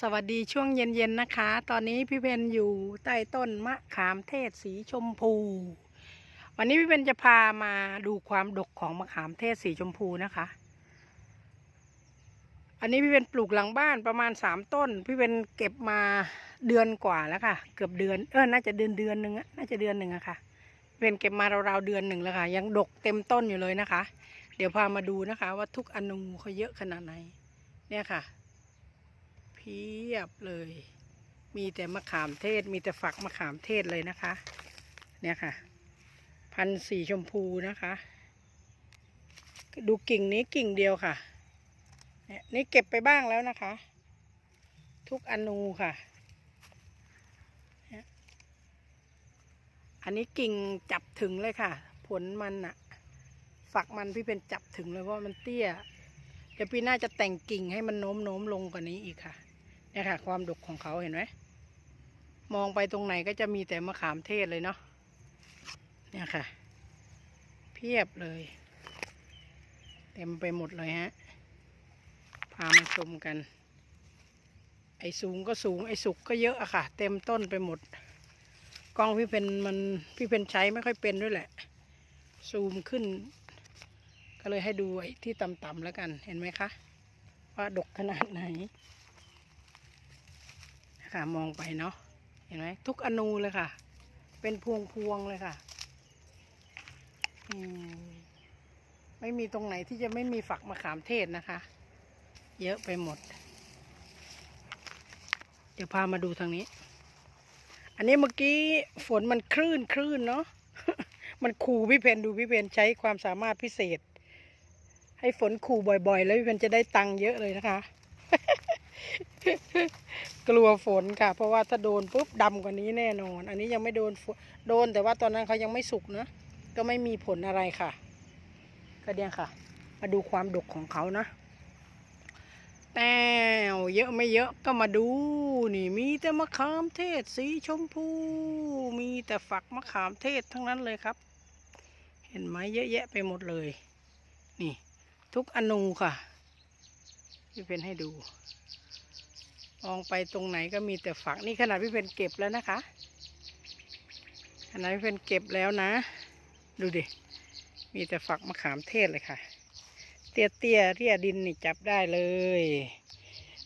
สวัสดีช่วงเย็นๆนะคะ ตอนนี้พี่เพนอยู่ใต้ต้นมะขามเทศสีชมพู วันนี้พี่เพนจะพามาดูความดกของมะขามเทศสีชมพูนะคะ อันนี้พี่เพนปลูกหลังบ้านประมาณสามต้น พี่เพนเก็บมาเดือนกว่าแล้วค่ะ เกือบเดือนเออน่าจะเดือนเดือนหนึ่งอะน่าจะเดือนหนึ่งอะค่ะพี่เพนเก็บมาราวๆเดือนหนึ่งแล้วค่ะ ยังดกเต็มต้นอยู่เลยนะคะ เดี๋ยวพามาดูนะคะ ว่าทุกอนูเขาเยอะขนาดไหนเนี่ยค่ะ พียบเลย มีแต่มะขามเทศ มีแต่ฝักมะขามเทศเลยนะคะ เนี่ยค่ะ พันธุ์สีชมพูนะคะ ดูกิ่งนี้กิ่งเดียวค่ะเนี่ยนี่เก็บไปบ้างแล้วนะคะ ทุกอนูค่ะเนี่ยอันนี้กิ่งจับถึงเลยค่ะ ผลมันอะฝักมันพี่เป็นจับถึงเลยเพราะมันเตี้ยเดี๋ยวปีหน้าจะแต่งกิ่งให้มันโน้มโน้มลงกว่านี้อีกค่ะ เนี่ยค่ะ ความดกของเขาเห็นไหมมองไปตรงไหนก็จะมีแต่มะขามเทศเลยเนาะเนี่ยค่ะ เพียบเลย เต็มไปหมดเลยฮะ พามาชมกัน ไอ้สูงก็สูงไอ้สุกก็เยอะอะค่ะ เต็มต้นไปหมด กล้องพี่เป็นมันพี่เป็นใช้ไม่ค่อยเป็นด้วยแหละ ซูมขึ้น ก็เลยให้ดูไอ้ที่ต่ำๆแล้วกันเห็นไหมคะ ว่าดกขนาดไหน คะมองไปเนาะเห็นไหมทุกอนูเลยค่ะ เป็นพวงพวงๆเลยค่ะมไม่มีตรงไหนที่จะไม่มีฝักมะขามเทศนะคะ เยอะไปหมด เดี๋ยวพามาดูทางนี้ อันนี้เมื่อกี้ฝนมันคลื่นคลื่นเนาะมันขู่พี่เพนดูพี่เพนใช้ความสามารถพิเศษ ให้ฝนขู่บ่อยๆ แล้วพี่เพนจะได้ตังค์เยอะเลยนะคะ กลัวฝนค่ะ เพราะว่าถ้าโดนปุ๊บดำกว่านี้แน่นอน อันนี้ยังไม่โดนฝนโดนแต่ว่าตอนนั้นเขายังไม่สุกนะ ก็ไม่มีผลอะไรค่ะ ก็เนี่ยค่ะ มาดูความดกของเขานะแต่เยอะไม่เยอะก็มาดูนี่มีแต่มะขามเทศสีชมพู มีแต่ฝักมะขามเทศทั้งนั้นเลยครับ เห็นไหมเยอะแยะไปหมดเลย นี่ ทุกอนูค่ะพี่เพนให้ดู มองไปตรงไหนก็มีแต่ฝักนี่ขนาดพี่เพนเก็บแล้วนะคะขนาดพี่เพนเก็บแล้วนะ ดูดิมีแต่ฝักมะขามเทศเลยค่ะ เตี้ยเตี้ยเตี้ยดินนี่จับได้เลย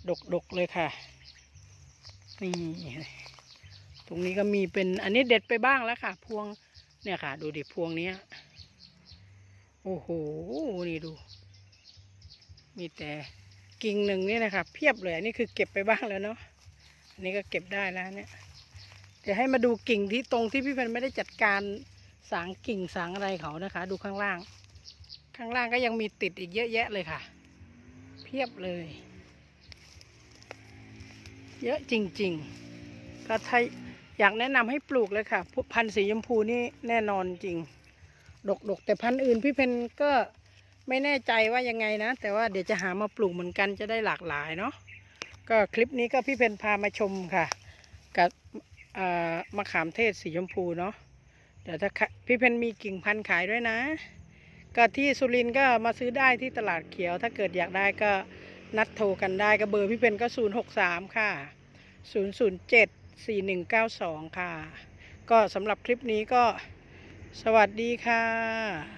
ดกดกเลยค่ะ นี่ตรงนี้ก็มีเป็นอันนี้เด็ดไปบ้างแล้วค่ะ พวงเนี่ยค่ะ ดูดิพวงเนี้ยโอ้โห นี่ดู มีแต่ กิ่งหนึ่งนี่นะคะเพียบเลยอันนี้คือเก็บไปบ้างแล้วเนาะอันนี้ก็เก็บได้แล้วเนี่ยเดี๋ยวให้มาดูกิ่งที่ตรงที่พี่เพนไม่ได้จัดการสางกิ่งสางอะไรเขานะคะ ดูข้างล่าง ข้างล่างก็ยังมีติดอีกเยอะแยะเลยค่ะ เพียบเลย เยอะจริงๆก็ถ้าอยากแนะนำให้ปลูกเลยค่ะ พันธุ์สีชมพูนี่แน่นอนจริง ดกๆ แต่พันธุ์อื่นพี่เพนก็ ไม่แน่ใจว่ายังไงนะ แต่ว่าเดี๋ยวจะหามาปลูกเหมือนกันจะได้หลากหลายเนาะก็คลิปนี้ก็พี่เพนพามาชมค่ะ กับมะขามเทศสีชมพูเนาะเดี๋ยวถ้าพี่เพนมีกิ่งพันธุ์ขายด้วยนะ ก็ที่สุรินทร์ก็มาซื้อได้ที่ตลาดเขียว ถ้าเกิดอยากได้ก็นัดโทรกันได้ก็เบอร์พี่เพนก็ 063 ค่ะ 007 4192 ค่ะ ก็สำหรับคลิปนี้ก็สวัสดีค่ะ